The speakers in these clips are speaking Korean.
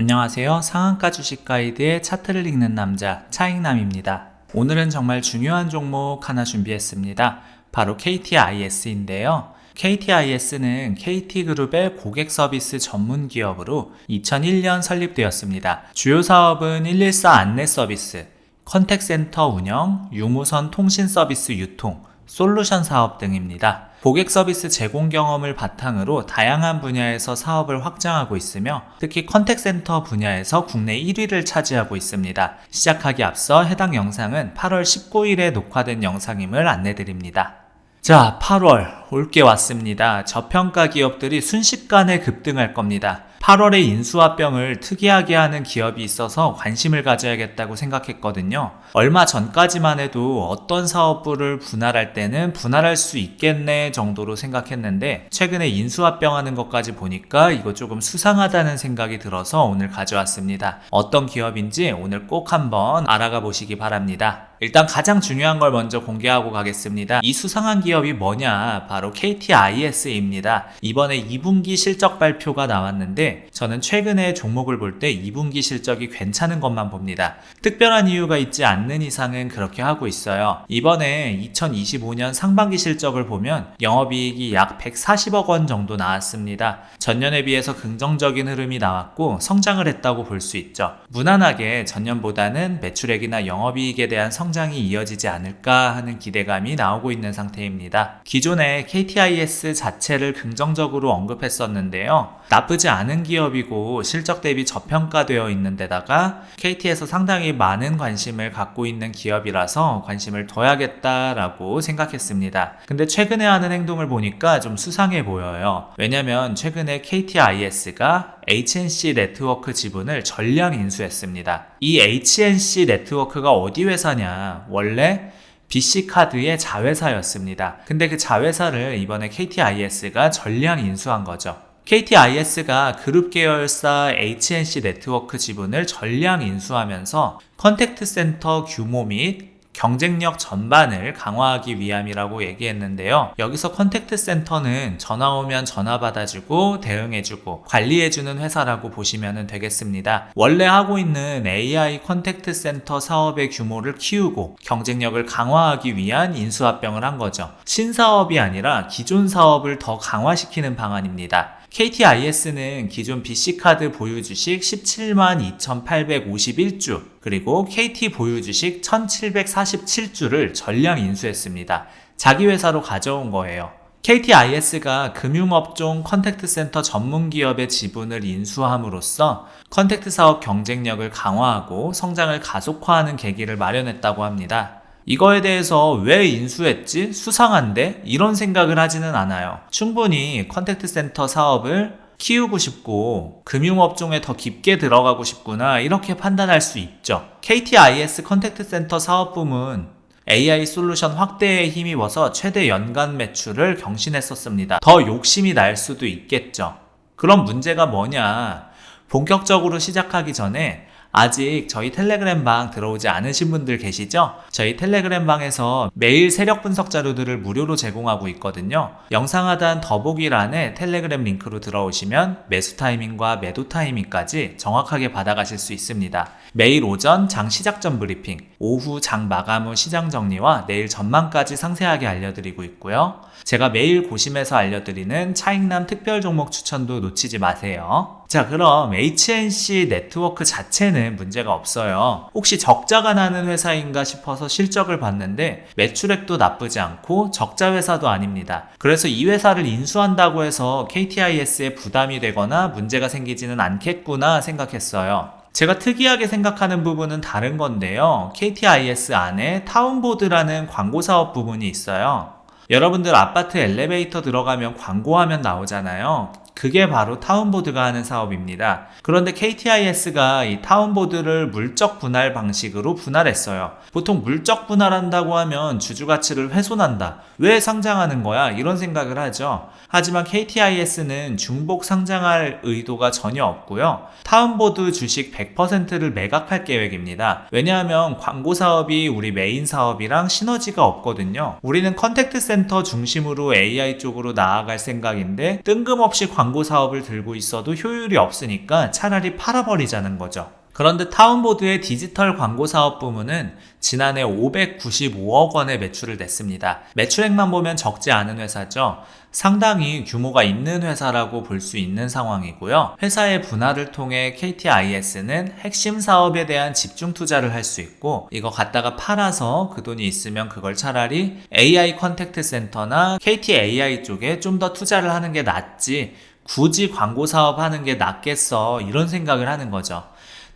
안녕하세요. 상한가 주식 가이드의 차트를 읽는 남자 차익남입니다. 오늘은 정말 중요한 종목 하나 준비했습니다. 바로 KTIS인데요. KTIS는 KT그룹의 고객 서비스 전문 기업으로 2001년 설립되었습니다. 주요 사업은 114 안내 서비스, 컨택센터 운영, 유무선 통신 서비스 유통, 솔루션 사업 등입니다. 고객 서비스 제공 경험을 바탕으로 다양한 분야에서 사업을 확장하고 있으며 특히 컨택센터 분야에서 국내 1위를 차지하고 있습니다. 시작하기 앞서 해당 영상은 8월 19일에 녹화된 영상임을 안내드립니다. 자, 8월 올게 왔습니다. 저평가 기업들이 순식간에 급등할 겁니다. 8월에 인수합병을 특이하게 하는 기업이 있어서 관심을 가져야겠다고 생각했거든요. 얼마 전까지만 해도 어떤 사업부를 분할할 때는 분할할 수 있겠네 정도로 생각했는데 최근에 인수합병하는 것까지 보니까 이거 조금 수상하다는 생각이 들어서 오늘 가져왔습니다. 어떤 기업인지 오늘 꼭 한번 알아가 보시기 바랍니다. 일단 가장 중요한 걸 먼저 공개하고 가겠습니다. 이 수상한 기업이 뭐냐? 바로 KTIS입니다. 이번에 2분기 실적 발표가 나왔는데 저는 최근에 종목을 볼 때 2분기 실적이 괜찮은 것만 봅니다. 특별한 이유가 있지 않는 이상은 그렇게 하고 있어요. 이번에 2025년 상반기 실적을 보면 영업이익이 약 140억 원 정도 나왔습니다. 전년에 비해서 긍정적인 흐름이 나왔고 성장을 했다고 볼 수 있죠. 무난하게 전년보다는 매출액이나 영업이익에 대한 성장이 이어지지 않을까 하는 기대감이 나오고 있는 상태입니다. 기존에 KTIS 자체를 긍정적으로 언급했었는데요. 나쁘지 않은 기업이고 실적 대비 저평가되어 있는 데다가 KT에서 상당히 많은 관심을 갖고 있는 기업이라서 관심을 둬야겠다라고 생각했습니다. 근데 최근에 하는 행동을 보니까 좀 수상해 보여요. 왜냐면 최근에 KTIS가 HNC 네트워크 지분을 전량 인수했습니다. 이 HNC 네트워크가 어디 회사냐? 원래 BC카드의 자회사였습니다. 근데 그 자회사를 이번에 KTIS가 전량 인수한 거죠. KTIS가 그룹 계열사 HNC 네트워크 지분을 전량 인수하면서 컨택트 센터 규모 및 경쟁력 전반을 강화하기 위함이라고 얘기했는데요. 여기서 컨택트 센터는 전화 오면 전화 받아주고 대응해주고 관리해주는 회사라고 보시면 되겠습니다. 원래 하고 있는 AI 컨택트 센터 사업의 규모를 키우고 경쟁력을 강화하기 위한 인수합병을 한 거죠. 신사업이 아니라 기존 사업을 더 강화시키는 방안입니다. KTIS는 기존 BC카드 보유 주식 17만 2,851주, 그리고 KT 보유 주식 1,747주를 전량 인수했습니다. 자기 회사로 가져온 거예요. KTIS가 금융업종 컨택트 센터 전문 기업의 지분을 인수함으로써 컨택트 사업 경쟁력을 강화하고 성장을 가속화하는 계기를 마련했다고 합니다. 이거에 대해서 왜 인수했지? 수상한데? 이런 생각을 하지는 않아요. 충분히 컨택트 센터 사업을 키우고 싶고 금융업종에 더 깊게 들어가고 싶구나 이렇게 판단할 수 있죠. KTIS 컨택트 센터 사업부문 AI 솔루션 확대에 힘입어서 최대 연간 매출을 경신했었습니다. 더 욕심이 날 수도 있겠죠. 그럼 문제가 뭐냐? 본격적으로 시작하기 전에 아직 저희 텔레그램 방 들어오지 않으신 분들 계시죠? 저희 텔레그램 방에서 매일 세력 분석 자료들을 무료로 제공하고 있거든요. 영상 하단 더보기란에 텔레그램 링크로 들어오시면 매수 타이밍과 매도 타이밍까지 정확하게 받아가실 수 있습니다. 매일 오전 장 시작 전 브리핑, 오후 장 마감 후 시장 정리와 내일 전망까지 상세하게 알려드리고 있고요. 제가 매일 고심해서 알려드리는 차익남 특별 종목 추천도 놓치지 마세요. 자, 그럼 HNC 네트워크 자체는 문제가 없어요. 혹시 적자가 나는 회사인가 싶어서 실적을 봤는데 매출액도 나쁘지 않고 적자 회사도 아닙니다. 그래서 이 회사를 인수한다고 해서 KTIS에 부담이 되거나 문제가 생기지는 않겠구나 생각했어요. 제가 특이하게 생각하는 부분은 다른 건데요. KTIS 안에 타운보드라는 광고 사업 부분이 있어요. 여러분들 아파트 엘리베이터 들어가면 광고하면 나오잖아요. 그게 바로 타운보드가 하는 사업입니다. 그런데 KTIS가 이 타운보드를 물적 분할 방식으로 분할했어요. 보통 물적 분할한다고 하면 주주 가치를 훼손한다. 왜 상장하는 거야? 이런 생각을 하죠. 하지만 KTIS는 중복 상장할 의도가 전혀 없고요. 타운보드 주식 100%를 매각할 계획입니다. 왜냐하면 광고 사업이 우리 메인 사업이랑 시너지가 없거든요. 우리는 컨택트 센터 중심으로 AI 쪽으로 나아갈 생각인데 뜬금없이 광고 광고 사업을 들고 있어도 효율이 없으니까 차라리 팔아버리자는 거죠. 그런데 타운보드의 디지털 광고 사업 부문은 지난해 595억 원의 매출을 냈습니다. 매출액만 보면 적지 않은 회사죠. 상당히 규모가 있는 회사라고 볼 수 있는 상황이고요. 회사의 분할을 통해 KTIS는 핵심 사업에 대한 집중 투자를 할 수 있고 이거 갖다가 팔아서 그 돈이 있으면 그걸 차라리 AI 컨택트 센터나 KTAI 쪽에 좀 더 투자를 하는 게 낫지 굳이 광고 사업 하는 게 낫겠어 이런 생각을 하는 거죠.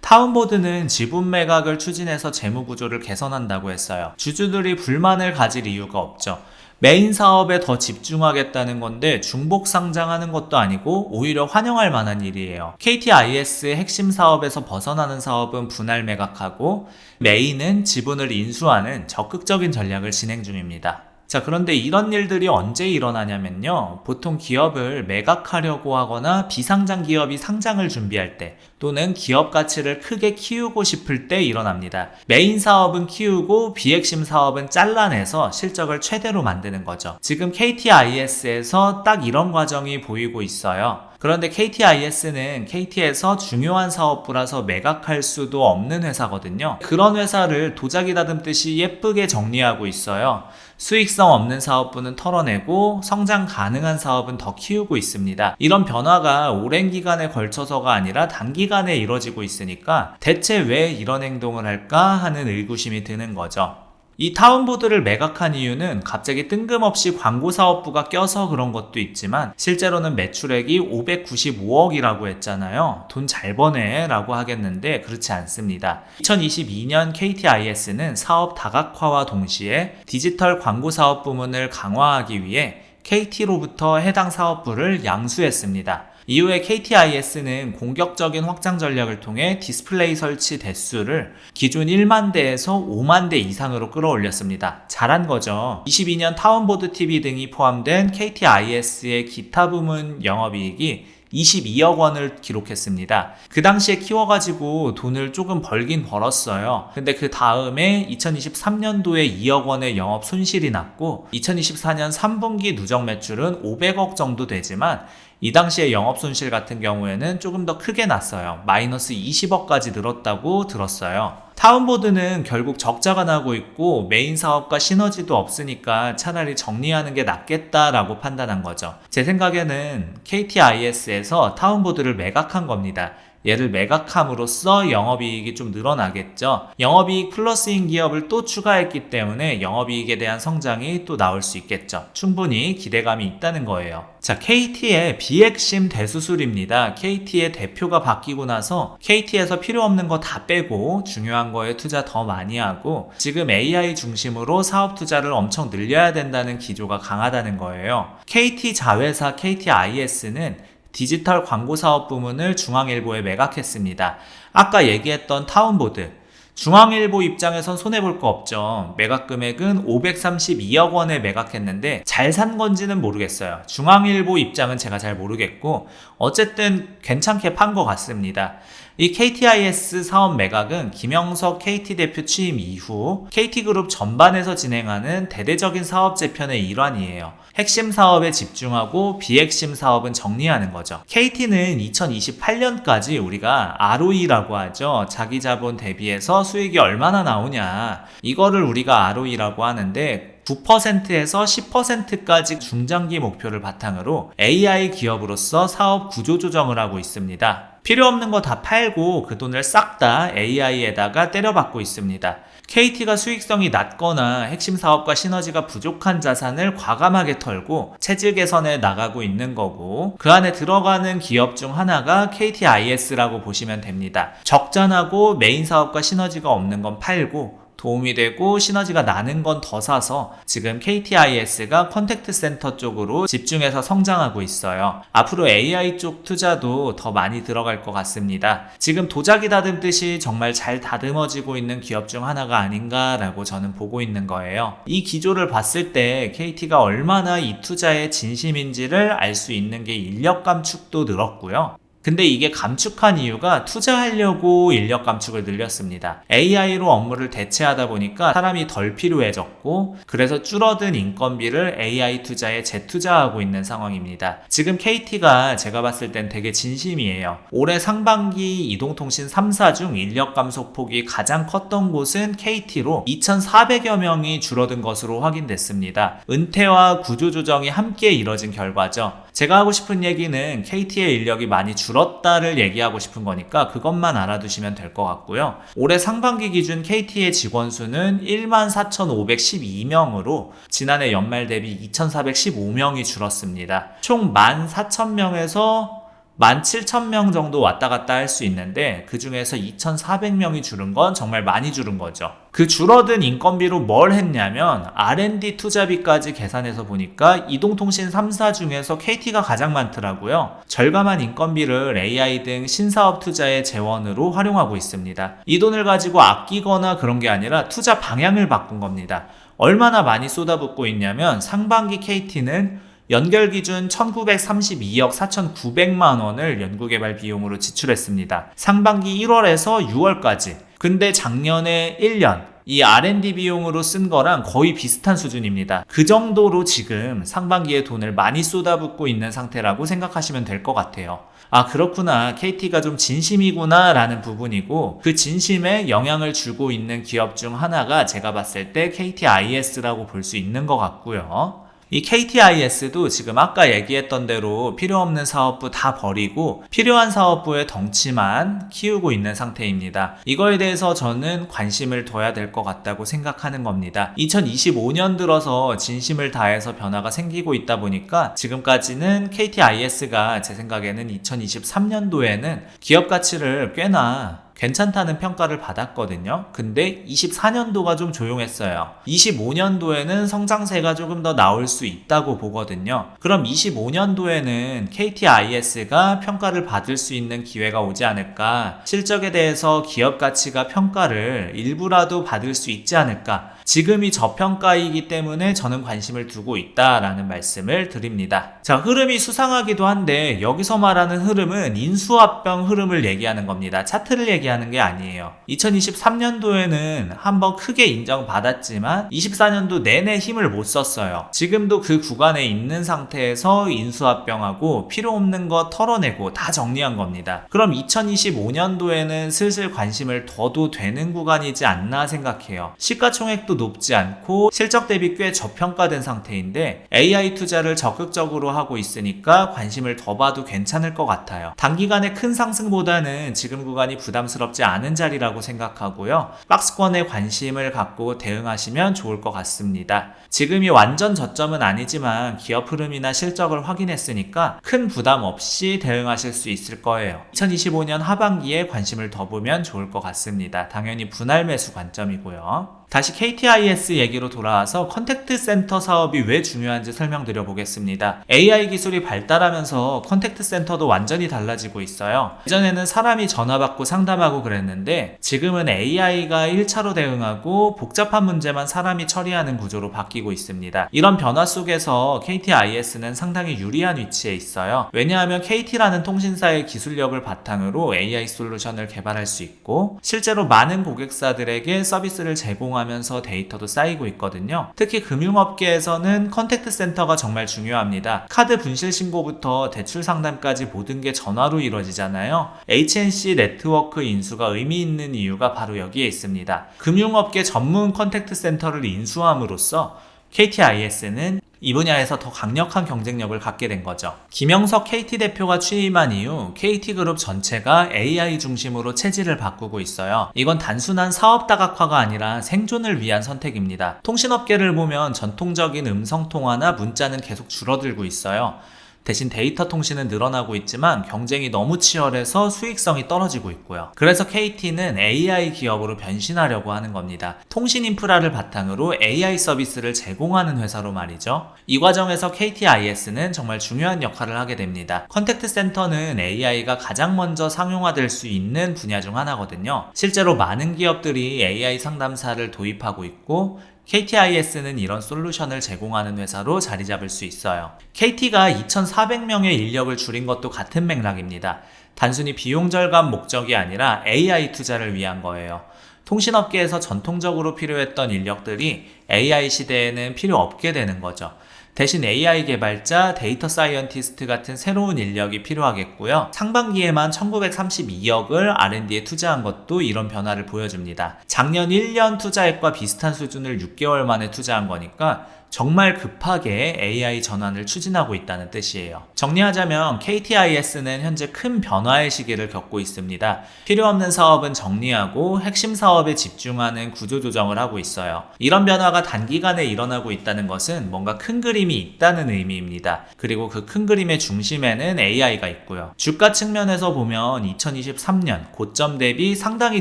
타운보드는 지분 매각을 추진해서 재무 구조를 개선한다고 했어요. 주주들이 불만을 가질 이유가 없죠. 메인 사업에 더 집중하겠다는 건데 중복 상장하는 것도 아니고 오히려 환영할 만한 일이에요. KTIS의 핵심 사업에서 벗어나는 사업은 분할 매각하고 메인은 지분을 인수하는 적극적인 전략을 진행 중입니다. 자, 그런데 이런 일들이 언제 일어나냐면요. 보통 기업을 매각하려고 하거나 비상장 기업이 상장을 준비할 때 또는 기업 가치를 크게 키우고 싶을 때 일어납니다. 메인 사업은 키우고 비핵심 사업은 잘라내서 실적을 최대로 만드는 거죠. 지금 KTIS에서 딱 이런 과정이 보이고 있어요. 그런데 KTIS는 KT에서 중요한 사업부라서 매각할 수도 없는 회사거든요. 그런 회사를 도자기 다듬듯이 예쁘게 정리하고 있어요. 수익성 없는 사업부는 털어내고 성장 가능한 사업은 더 키우고 있습니다. 이런 변화가 오랜 기간에 걸쳐서가 아니라 단기간에 이뤄지고 있으니까 대체 왜 이런 행동을 할까 하는 의구심이 드는 거죠. 이 타운보드를 매각한 이유는 갑자기 뜬금없이 광고 사업부가 껴서 그런 것도 있지만 실제로는 매출액이 595억이라고 했잖아요. 돈 잘 버네 라고 하겠는데 그렇지 않습니다. 2022년 KTIS는 사업 다각화와 동시에 디지털 광고 사업 부문을 강화하기 위해 KT로부터 해당 사업부를 양수했습니다. 이후에 KTIS는 공격적인 확장 전략을 통해 디스플레이 설치 대수를 기존 1만 대에서 5만 대 이상으로 끌어올렸습니다. 잘한 거죠. 22년 타운보드 TV 등이 포함된 KTIS의 기타 부문 영업이익이 22억 원을 기록했습니다. 그 당시에 키워가지고 돈을 조금 벌긴 벌었어요. 근데 그 다음에 2023년도에 2억 원의 영업 손실이 났고 2024년 3분기 누적 매출은 500억 정도 되지만 이 당시에 영업 손실 같은 경우에는 조금 더 크게 났어요. 마이너스 20억까지 늘었다고 들었어요. 타운보드는 결국 적자가 나고 있고 메인 사업과 시너지도 없으니까 차라리 정리하는 게 낫겠다라고 판단한 거죠. 제 생각에는 KTIS에서 타운보드를 매각한 겁니다. 얘를 매각함으로써 영업이익이 좀 늘어나겠죠. 영업이익 플러스인 기업을 또 추가했기 때문에 영업이익에 대한 성장이 또 나올 수 있겠죠. 충분히 기대감이 있다는 거예요. 자, KT의 비핵심 대수술입니다. KT의 대표가 바뀌고 나서 KT에서 필요 없는 거 다 빼고 중요한 거에 투자 더 많이 하고 지금 AI 중심으로 사업 투자를 엄청 늘려야 된다는 기조가 강하다는 거예요. KT 자회사 KTIS는 디지털 광고 사업 부문을 중앙일보에 매각했습니다. 아까 얘기했던 타운보드. 중앙일보 입장에선 손해볼 거 없죠. 매각 금액은 532억 원에 매각했는데 잘 산 건지는 모르겠어요. 중앙일보 입장은 제가 잘 모르겠고 어쨌든 괜찮게 판 것 같습니다. 이 KTIS 사업 매각은 김영석 KT 대표 취임 이후 KT그룹 전반에서 진행하는 대대적인 사업 재편의 일환이에요. 핵심 사업에 집중하고 비핵심 사업은 정리하는 거죠. KT는 2028년까지 우리가 ROE라고 하죠. 자기 자본 대비해서 수익이 얼마나 나오냐. 이거를 우리가 ROE라고 하는데 9%에서 10%까지 중장기 목표를 바탕으로 AI 기업으로서 사업 구조 조정을 하고 있습니다. 필요 없는 거 다 팔고 그 돈을 싹 다 AI에다가 때려박고 있습니다. KT가 수익성이 낮거나 핵심 사업과 시너지가 부족한 자산을 과감하게 털고 체질 개선에 나가고 있는 거고 그 안에 들어가는 기업 중 하나가 KTIS라고 보시면 됩니다. 적자나고 메인 사업과 시너지가 없는 건 팔고 도움이 되고 시너지가 나는 건 더 사서 지금 KTIS가 컨택트 센터 쪽으로 집중해서 성장하고 있어요. 앞으로 AI 쪽 투자도 더 많이 들어갈 것 같습니다. 지금 도자기 다듬듯이 정말 잘 다듬어지고 있는 기업 중 하나가 아닌가라고 저는 보고 있는 거예요. 이 기조를 봤을 때 KT가 얼마나 이 투자에 진심인지를 알 수 있는 게 인력 감축도 늘었고요. 근데 이게 감축한 이유가 투자하려고 인력 감축을 늘렸습니다. AI로 업무를 대체하다 보니까 사람이 덜 필요해졌고 그래서 줄어든 인건비를 AI 투자에 재투자하고 있는 상황입니다. 지금 KT가 제가 봤을 땐 되게 진심이에요. 올해 상반기 이동통신 3사 중 인력 감소 폭이 가장 컸던 곳은 KT로 2,400여 명이 줄어든 것으로 확인됐습니다. 은퇴와 구조조정이 함께 이뤄진 결과죠. 제가 하고 싶은 얘기는 KT의 인력이 많이 줄 었다를 얘기하고 싶은 거니까 그것만 알아두시면 될 것 같고요. 올해 상반기 기준 KT의 직원 수는 14,512명으로 지난해 연말 대비 2,415명이 줄었습니다. 총 14,000명에서 17,000명 정도 왔다 갔다 할 수 있는데 그 중에서 2,400명이 줄은 건 정말 많이 줄은 거죠. 그 줄어든 인건비로 뭘 했냐면 R&D 투자비까지 계산해서 보니까 이동통신 3사 중에서 KT가 가장 많더라고요. 절감한 인건비를 AI 등 신사업 투자의 재원으로 활용하고 있습니다. 이 돈을 가지고 아끼거나 그런 게 아니라 투자 방향을 바꾼 겁니다. 얼마나 많이 쏟아붓고 있냐면 상반기 KT는 연결 기준 1932억 4,900만 원을 연구개발 비용으로 지출했습니다. 상반기 1월에서 6월까지. 근데 작년에 1년 이 R&D 비용으로 쓴 거랑 거의 비슷한 수준입니다. 그 정도로 지금 상반기에 돈을 많이 쏟아붓고 있는 상태라고 생각하시면 될 것 같아요. 아, 그렇구나. KT가 좀 진심이구나 라는 부분이고 그 진심에 영향을 주고 있는 기업 중 하나가 제가 봤을 때 KTIS라고 볼 수 있는 것 같고요. 이 KTIS도 지금 아까 얘기했던 대로 필요 없는 사업부 다 버리고 필요한 사업부의 덩치만 키우고 있는 상태입니다. 이거에 대해서 저는 관심을 둬야 될 것 같다고 생각하는 겁니다. 2025년 들어서 진심을 다해서 변화가 생기고 있다 보니까 지금까지는 KTIS가 제 생각에는 2023년도에는 기업 가치를 꽤나 괜찮다는 평가를 받았거든요. 근데 24년도가 좀 조용했어요. 25년도에는 성장세가 조금 더 나올 수 있다고 보거든요. 그럼 25년도에는 KTIS가 평가를 받을 수 있는 기회가 오지 않을까? 실적에 대해서 기업 가치가 평가를 일부라도 받을 수 있지 않을까? 지금이 저평가이기 때문에 저는 관심을 두고 있다라는 말씀을 드립니다. 자, 흐름이 수상하기도 한데 여기서 말하는 흐름은 인수합병 흐름을 얘기하는 겁니다. 차트를 얘기하는 게 아니에요. 2023년도에는 한번 크게 인정받았지만 24년도 내내 힘을 못 썼어요. 지금도 그 구간에 있는 상태에서 인수합병하고 필요 없는 거 털어내고 다 정리한 겁니다. 그럼 2025년도에는 슬슬 관심을 둬도 되는 구간이지 않나 생각해요. 시가총액도 높지 않고 실적 대비 꽤 저평가된 상태인데 AI 투자를 적극적으로 하고 있으니까 관심을 더 봐도 괜찮을 것 같아요. 단기간에 큰 상승보다는 지금 구간이 부담스럽지 않은 자리라고 생각하고요. 박스권에 관심을 갖고 대응하시면 좋을 것 같습니다. 지금이 완전 저점은 아니지만 기업 흐름이나 실적을 확인했으니까 큰 부담 없이 대응하실 수 있을 거예요. 2025년 하반기에 관심을 더 보면 좋을 것 같습니다. 당연히 분할 매수 관점이고요. 다시 KTIS 얘기로 돌아와서 컨택트 센터 사업이 왜 중요한지 설명드려 보겠습니다. AI 기술이 발달하면서 컨택트 센터도 완전히 달라지고 있어요. 예전에는 사람이 전화 받고 상담하고 그랬는데 지금은 AI가 1차로 대응하고 복잡한 문제만 사람이 처리하는 구조로 바뀌고 있습니다. 이런 변화 속에서 KTIS는 상당히 유리한 위치에 있어요. 왜냐하면 KT라는 통신사의 기술력을 바탕으로 AI 솔루션을 개발할 수 있고 실제로 많은 고객사들에게 서비스를 제공하는 하면서 데이터도 쌓이고 있거든요. 특히 금융업계에서는 컨택트 센터가 정말 중요합니다. 카드 분실 신고부터 대출 상담까지 모든 게 전화로 이루어지잖아요. HNC 네트워크 인수가 의미 있는 이유가 바로 여기에 있습니다. 금융업계 전문 컨택트 센터를 인수함으로써 KTIS는 이 분야에서 더 강력한 경쟁력을 갖게 된 거죠. 김영석 KT 대표가 취임한 이후 KT그룹 전체가 AI 중심으로 체질을 바꾸고 있어요. 이건 단순한 사업 다각화가 아니라 생존을 위한 선택입니다. 통신업계를 보면 전통적인 음성통화나 문자는 계속 줄어들고 있어요. 대신 데이터 통신은 늘어나고 있지만 경쟁이 너무 치열해서 수익성이 떨어지고 있고요. 그래서 KT는 AI 기업으로 변신하려고 하는 겁니다. 통신 인프라를 바탕으로 AI 서비스를 제공하는 회사로 말이죠. 이 과정에서 KTIS는 정말 중요한 역할을 하게 됩니다. 컨택트 센터는 AI가 가장 먼저 상용화될 수 있는 분야 중 하나거든요. 실제로 많은 기업들이 AI 상담사를 도입하고 있고 KTIS는 이런 솔루션을 제공하는 회사로 자리 잡을 수 있어요. KT가 2,400명의 인력을 줄인 것도 같은 맥락입니다. 단순히 비용 절감 목적이 아니라 AI 투자를 위한 거예요. 통신업계에서 전통적으로 필요했던 인력들이 AI 시대에는 필요 없게 되는 거죠. 대신 AI 개발자, 데이터 사이언티스트 같은 새로운 인력이 필요하겠고요. 상반기에만 1932억을 R&D에 투자한 것도 이런 변화를 보여줍니다. 작년 1년 투자액과 비슷한 수준을 6개월 만에 투자한 거니까 정말 급하게 AI 전환을 추진하고 있다는 뜻이에요. 정리하자면 KTIS는 현재 큰 변화의 시기를 겪고 있습니다. 필요 없는 사업은 정리하고 핵심 사업에 집중하는 구조 조정을 하고 있어요. 이런 변화가 단기간에 일어나고 있다는 것은 뭔가 큰 그림이 있다는 의미입니다. 그리고 그 큰 그림의 중심에는 AI가 있고요. 주가 측면에서 보면 2023년 고점 대비 상당히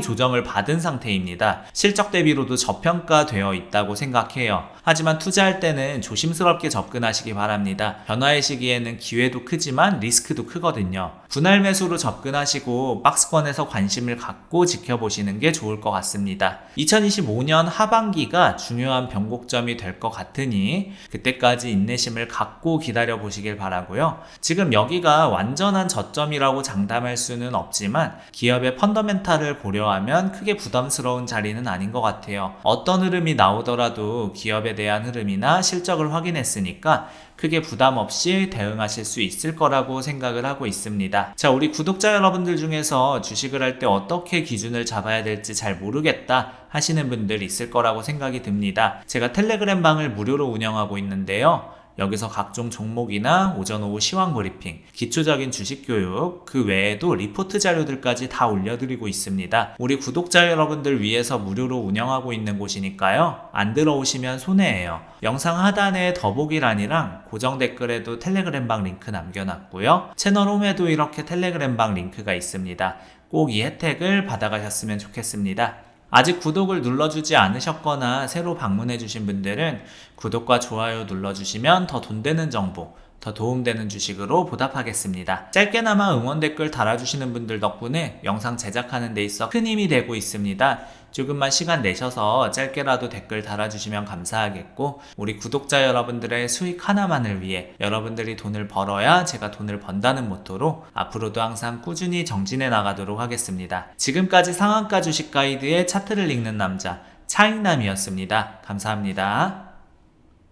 조정을 받은 상태입니다. 실적 대비로도 저평가되어 있다고 생각해요. 하지만 투자할 때는 조심스럽게 접근하시기 바랍니다. 변화의 시기에는 기회도 크지만 리스크도 크거든요. 분할 매수로 접근하시고 박스권에서 관심을 갖고 지켜보시는 게 좋을 것 같습니다. 2025년 하반기가 중요한 변곡점이 될 것 같으니 그때까지 인내심을 갖고 기다려 보시길 바라고요. 지금 여기가 완전한 저점이라고 장담할 수는 없지만 기업의 펀더멘탈을 고려하면 크게 부담스러운 자리는 아닌 것 같아요. 어떤 흐름이 나오더라도 기업에 대한 흐름이나 실적을 확인했으니까 크게 부담 없이 대응하실 수 있을 거라고 생각을 하고 있습니다. 자, 우리 구독자 여러분들 중에서 주식을 할 때 어떻게 기준을 잡아야 될지 잘 모르겠다 하시는 분들 있을 거라고 생각이 듭니다. 제가 텔레그램 방을 무료로 운영하고 있는데요. 여기서 각종 종목이나 오전 오후 시황 브리핑, 기초적인 주식 교육, 그 외에도 리포트 자료들까지 다 올려드리고 있습니다. 우리 구독자 여러분들 위해서 무료로 운영하고 있는 곳이니까요. 안 들어오시면 손해예요. 영상 하단에 더보기란이랑 고정 댓글에도 텔레그램 방 링크 남겨놨고요. 채널 홈에도 이렇게 텔레그램 방 링크가 있습니다. 꼭 이 혜택을 받아가셨으면 좋겠습니다. 아직 구독을 눌러주지 않으셨거나 새로 방문해주신 분들은 구독과 좋아요 눌러주시면 더 돈 되는 정보, 더 도움되는 주식으로 보답하겠습니다. 짧게나마 응원 댓글 달아주시는 분들 덕분에 영상 제작하는 데 있어 큰 힘이 되고 있습니다. 조금만 시간 내셔서 짧게라도 댓글 달아주시면 감사하겠고, 우리 구독자 여러분들의 수익 하나만을 위해 여러분들이 돈을 벌어야 제가 돈을 번다는 모토로 앞으로도 항상 꾸준히 정진해 나가도록 하겠습니다. 지금까지 상한가 주식 가이드의 차트를 읽는 남자, 차익남이었습니다. 감사합니다.